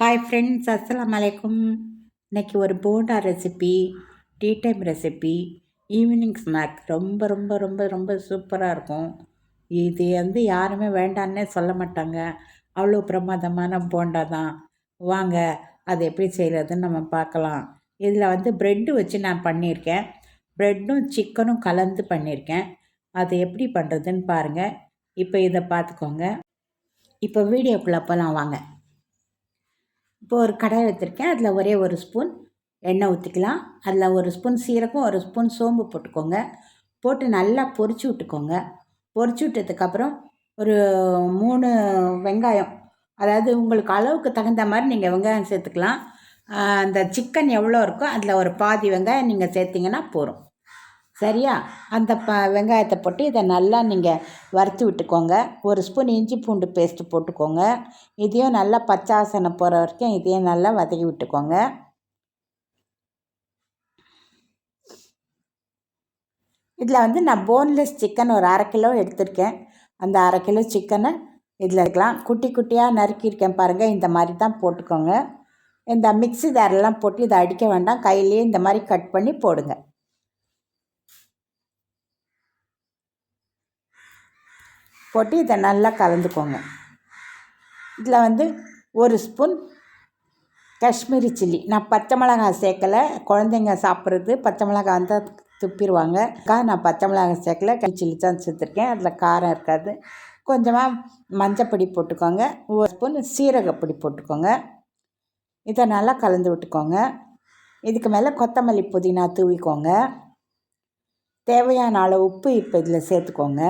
Hi friends அஸ்லாம் வலைக்கும் இன்றைக்கி ஒரு bonda recipe tea time recipe evening snack ரொம்ப ரொம்ப ரொம்ப ரொம்ப சூப்பராக இருக்கும். இது வந்து யாருமே வேண்டான்னே சொல்ல மாட்டாங்க. அவ்வளோ பிரமாதமான போண்டா தான். வாங்க அது எப்படி செய்கிறதுன்னு நம்ம பார்க்கலாம். இதில் வந்து ப்ரெட்டு வச்சு நான் பண்ணியிருக்கேன். ப்ரெட்டும் சிக்கனும் கலந்து பண்ணியிருக்கேன். அதை எப்படி பண்ணுறதுன்னு பாருங்கள் இப்போ இதை பார்த்துக்கோங்க. இப்போ வீடியோக்குள்ளே போகலாம் வாங்க. இப்போ ஒரு கடாய் வச்சுருக்கேன். அதில் ஒரே ஒரு ஸ்பூன் எண்ணெய் ஊற்றிக்கலாம் அதில் ஒரு ஸ்பூன் சீரகம் ஒரு ஸ்பூன் சோம்பு போட்டுக்கோங்க. போட்டு நல்லா பொரிச்சு விட்டுக்கோங்க. பொரிச்சு விட்டதுக்கப்புறம் ஒரு மூணு வெங்காயம். அதாவது உங்களுக்கு அளவுக்கு தகுந்த மாதிரி நீங்கள் வெங்காயம் சேர்த்துக்கலாம். அந்த சிக்கன் எவ்வளோ இருக்கோ அதில் ஒரு பாதி வெங்காயம் நீங்கள் சேர்த்திங்கன்னா போகிறோம் சரியா? அந்த ப வெங்காயத்தை போட்டு இதை நல்லா நீங்கள் வறுத்து விட்டுக்கோங்க. ஒரு ஸ்பூன் இஞ்சி பூண்டு பேஸ்ட்டு போட்டுக்கோங்க. இதையும் நல்லா பச்சாசனை போகிற வரைக்கும் இதையும் நல்லா வதக்கி விட்டுக்கோங்க. இதில் வந்து நான் போன்லெஸ் சிக்கன் ஒரு அரை கிலோ எடுத்திருக்கேன். அந்த அரை கிலோ சிக்கனை இதில் இருக்கலாம் குட்டி குட்டியாக நறுக்கியிருக்கேன் பாருங்கள் இந்த மாதிரி தான் போட்டுக்கோங்க. இந்த மிக்ஸி தாரெல்லாம் போட்டு இதை அடிக்க வேண்டாம். கையிலேயே இந்த மாதிரி கட் பண்ணி போடுங்க. போட்டு இதை நல்லா கலந்துக்கோங்க. இதில் வந்து ஒரு ஸ்பூன் காஷ்மீரி சில்லி. நான் பச்சை மிளகாய் சேர்க்கலை. குழந்தைங்க சாப்பிட்றது பச்சை மிளகாய் வந்தால் துப்பிடுவாங்க. நான் பச்சை மிளகாய் சேர்க்கல. கை சில்லி தான் சேர்த்துருக்கேன். அதில் காரம் இருக்காது. கொஞ்சமாக மஞ்சப்பொடி போட்டுக்கோங்க. ஒரு ஸ்பூன் சீரகப்பொடி போட்டுக்கோங்க. இதை நல்லா கலந்து விட்டுக்கோங்க. இதுக்கு மேலே கொத்தமல்லி புதினா தூவிக்கோங்க. தேவையான அளவு உப்பு இப்போ இதில் சேர்த்துக்கோங்க.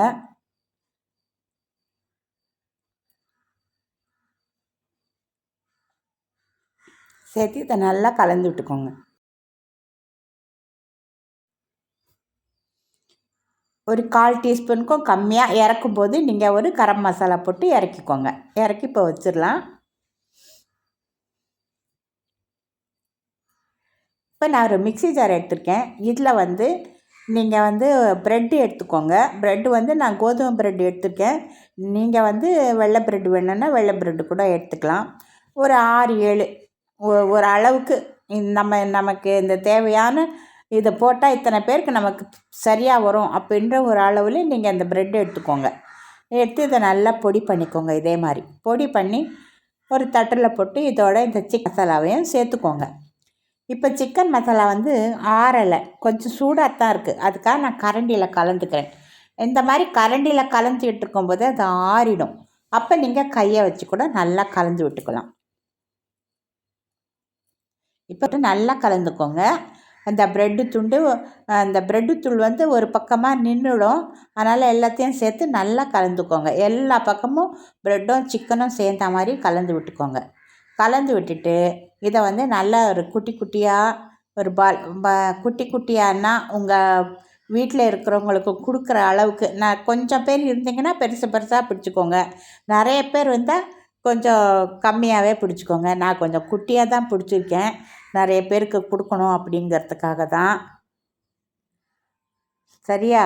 சேர்த்து இதை நல்லா கலந்து விட்டுக்கோங்க. ஒரு கால் டீஸ்பூனுக்கும் கம்மியாக இறக்கும் போது நீங்கள் ஒரு கரம் மசாலா போட்டு இறக்கிக்கோங்க. இறக்கி இப்போ வச்சிடலாம். இப்போ நான் ஒரு மிக்சி ஜார் எடுத்திருக்கேன். இதில் வந்து நீங்கள் வந்து ப்ரெட்டு எடுத்துக்கோங்க. ப்ரெட்டு வந்து நான் கோதுமை ப்ரெட் எடுத்திருக்கேன். நீங்கள் வந்து வெள்ளை ப்ரெட்டு வேணும்னா வெள்ளை ப்ரெட்டு கூட எடுத்துக்கலாம். ஒரு ஆறு ஏழு ஒரு அளவுக்கு நம்ம நமக்கு இந்த தேவையான இதை போட்டால் இத்தனை பேருக்கு நமக்கு சரியாக வரும் அப்படின்ற ஒரு அளவில் நீங்கள் அந்த ப்ரெட் எடுத்துக்கோங்க. எடுத்து இதை நல்லா பொடி பண்ணிக்கோங்க இதே மாதிரி. பொடி பண்ணி ஒரு தட்டில் போட்டு இதோட இந்த சிக்கன் மசாலாவையும் சேர்த்துக்கோங்க. இப்போ சிக்கன் மசாலா வந்து ஆறலை கொஞ்சம் சூடாக தான் இருக்குது அதுக்காக நான் கரண்டியில் கலந்துக்கிறேன். இந்த மாதிரி கரண்டியில் கலந்துக்கிட்டு இருக்கும்போது அது ஆறிடும். அப்போ நீங்கள் கையை வச்சு கூட நல்லா கலந்து விட்டுக்கலாம். இப்போ நல்லா கலந்துக்கோங்க. அந்த ப்ரெட்டு துண்டு அந்த ப்ரெட்டு தூள் வந்து ஒரு பக்கமாக நின்றுடும் அதனால் எல்லாத்தையும் சேர்த்து நல்லா கலந்துக்கோங்க. எல்லா பக்கமும் ப்ரெட்டும் சிக்கனும் சேர்ந்த மாதிரி கலந்து விட்டுக்கோங்க. கலந்து விட்டுட்டு இதை வந்து நல்லா ஒரு குட்டி குட்டியாக ஒரு பால் குட்டி குட்டியானா உங்கள் வீட்டில் இருக்கிறவங்களுக்கு கொடுக்குற அளவுக்கு நான் கொஞ்சம் பேர் இருந்தீங்கன்னா பெருசு பெருசாக பிடிச்சிக்கோங்க. நிறைய பேர் வந்தால் கொஞ்சம் கம்மியாகவே பிடிச்சிக்கோங்க. நான் கொஞ்சம் குட்டியாக தான் பிடிச்சிருக்கேன். நிறைய பேருக்கு கொடுக்கணும் அப்படிங்கிறதுக்காக தான். சரியா?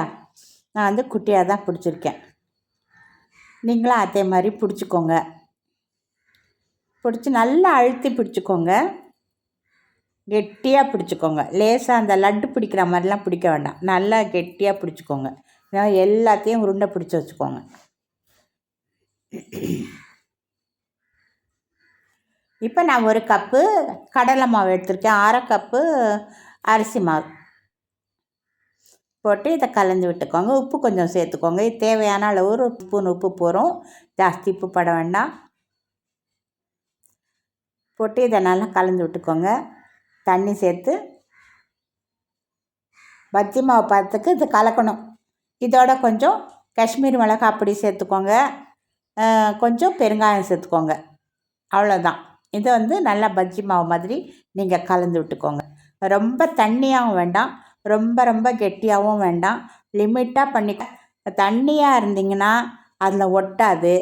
நான் வந்து குட்டியாக தான் பிடிச்சிருக்கேன். நீங்களும் அதே மாதிரி பிடிச்சிக்கோங்க. பிடிச்சி நல்லா அழுத்தி பிடிச்சிக்கோங்க. கெட்டியாக பிடிச்சிக்கோங்க. லேசாக அந்த லட்டு பிடிக்கிற மாதிரிலாம் பிடிக்க வேண்டாம். நல்லா கெட்டியாக பிடிச்சிக்கோங்க. எல்லாத்தையும் உருண்டை பிடிச்சி வச்சுக்கோங்க. இப்போ நான் ஒரு கப்பு கடலை மாவு எடுத்திருக்கேன். அரை கப்பு அரிசி மாவு. போட்டு இதை கலந்து விட்டுக்கோங்க. உப்பு கொஞ்சம் சேர்த்துக்கோங்க. இது தேவையான அளவு ஒரு ஸ்பூன் உப்பு போகிறோம் ஜாஸ்தி உப்பு பட வேண்டாம். போட்டு இதை நல்லா கலந்து விட்டுக்கோங்க. தண்ணி சேர்த்து பத்தி மாவு பார்த்துக்கு இது கலக்கணும். இதோட கொஞ்சம் காஷ்மீர் மிளகா அப்படி சேர்த்துக்கோங்க. கொஞ்சம் பெருங்காயம் சேர்த்துக்கோங்க. அவ்வளோதான் இதை வந்து நல்லா பஜ்ஜி மாவு மாதிரி நீங்கள் கலந்து விட்டுக்கோங்க. ரொம்ப தண்ணியாகவும் வேண்டாம். ரொம்ப ரொம்ப கெட்டியாகவும் வேண்டாம். லிமிட்டாக பண்ணி தண்ணியாக இருந்தீங்கன்னா அதில் ஒட்டாது.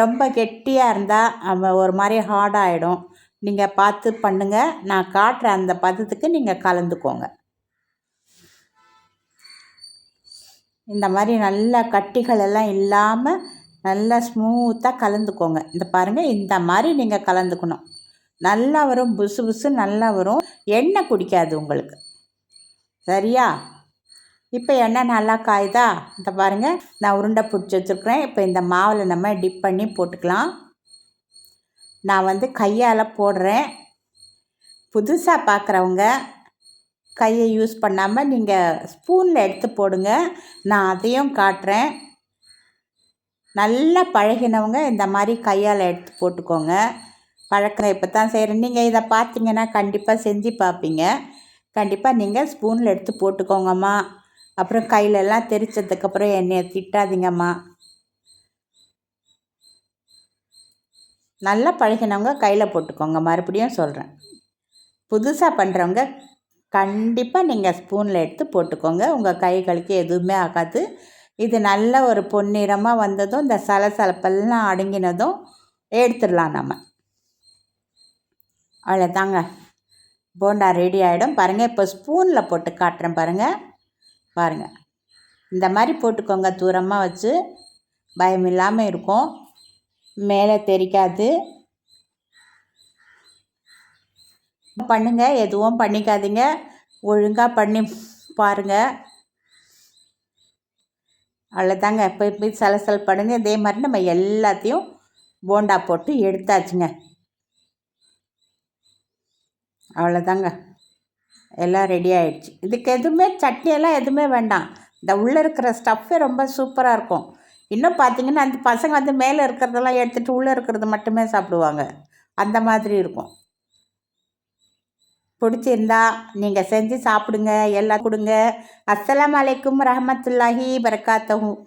ரொம்ப கெட்டியாக இருந்தால் ஒரு மாதிரி ஹார்டாகிடும் நீங்கள் பார்த்து பண்ணுங்கள் நான் காட்டுற அந்த பதத்துக்கு நீங்கள் கலந்துக்கோங்க. இந்த மாதிரி நல்லா கட்டிகளெல்லாம் இல்லாமல் நல்லா ஸ்மூத்தாக கலந்துக்கோங்க. இந்த பாருங்கள் இந்த மாதிரி நீங்கள் கலந்துக்கணும். நல்லா வரும் புசு புசு நல்லா வரும். எண்ணெய் குடிக்காது உங்களுக்கு. சரியா? இப்போ எண்ணெய் நல்லா காயுதா? இந்த பாருங்கள் நான் உருண்டை பிடிச்சி வச்சுருக்குறேன். இப்போ இந்த மாவில் நம்ம டிப் பண்ணி போட்டுக்கலாம். நான் வந்து கையால் போடுறேன். புதுசாக பார்க்குறவங்க கையை யூஸ் பண்ணாமல் நீங்கள் ஸ்பூனில் எடுத்து போடுங்க. நான் அதையும் காட்டுறேன். நல்லா பழகினவங்க இந்த மாதிரி கையால் எடுத்து போட்டுக்கோங்க. பழக்கம் இப்போ தான் செய்கிறேன் நீங்கள் இதை பார்த்தீங்கன்னா கண்டிப்பாக செஞ்சு பார்ப்பீங்க. கண்டிப்பாக நீங்கள் ஸ்பூனில் எடுத்து போட்டுக்கோங்கம்மா. அப்புறம் கையிலெல்லாம் தெரிச்சதுக்கப்புறம் என்னையை திட்டாதீங்கம்மா. நல்லா பழகினவங்க கையில் போட்டுக்கோங்க. மறுபடியும் சொல்கிறேன் புதுசாக பண்ணுறவங்க கண்டிப்பாக நீங்கள் ஸ்பூனில் எடுத்து போட்டுக்கோங்க. உங்கள் கைகளுக்கு எதுவுமே ஆகாது. இது நல்ல ஒரு பொன்னிறமாக வந்ததும் இந்த சலசலப்பெல்லாம் அடங்கினதும் எடுத்துடலாம் நம்ம. அவ்வளோதாங்க போண்டா ரெடி ஆகிடும் பாருங்கள் இப்போ ஸ்பூனில் போட்டு காட்டுறேன் பாருங்கள் பாருங்கள் இந்த மாதிரி போட்டுக்கோங்க. தூரமாக வச்சு பயம் இல்லாமல் இருக்கும். மேலே தெரிக்காது. பண்ணுங்கள் எதுவும் பண்ணிக்காதீங்க. ஒழுங்காக பண்ணி பாருங்கள் அவ்வளோதாங்க இப்போ போய் சலசல் படுங்க இதே மாதிரி நம்ம எல்லாத்தையும் போண்டா போட்டு எடுத்தாச்சுங்க. அவ்வளோதாங்க எல்லாம் ரெடி ஆகிடுச்சு இதுக்கு எதுவுமே சட்னியெல்லாம் எதுவுமே வேண்டாம். இந்த உள்ளே இருக்கிற ஸ்டஃப்பே ரொம்ப சூப்பராக இருக்கும். இன்னும் பார்த்தீங்கன்னா அந்த பசங்க வந்து மேலே இருக்கிறதெல்லாம் எடுத்துகிட்டு உள்ளே இருக்கிறது மட்டுமே சாப்பிடுவாங்க. அந்த மாதிரி இருக்கும். பிடிச்சிருந்தா நீங்கள் செஞ்சு சாப்பிடுங்க எல்லாம் கொடுங்க. அஸ்ஸலாம் அலைக்கும் ரஹமத்துல்லாஹி பரக்காத்தகும்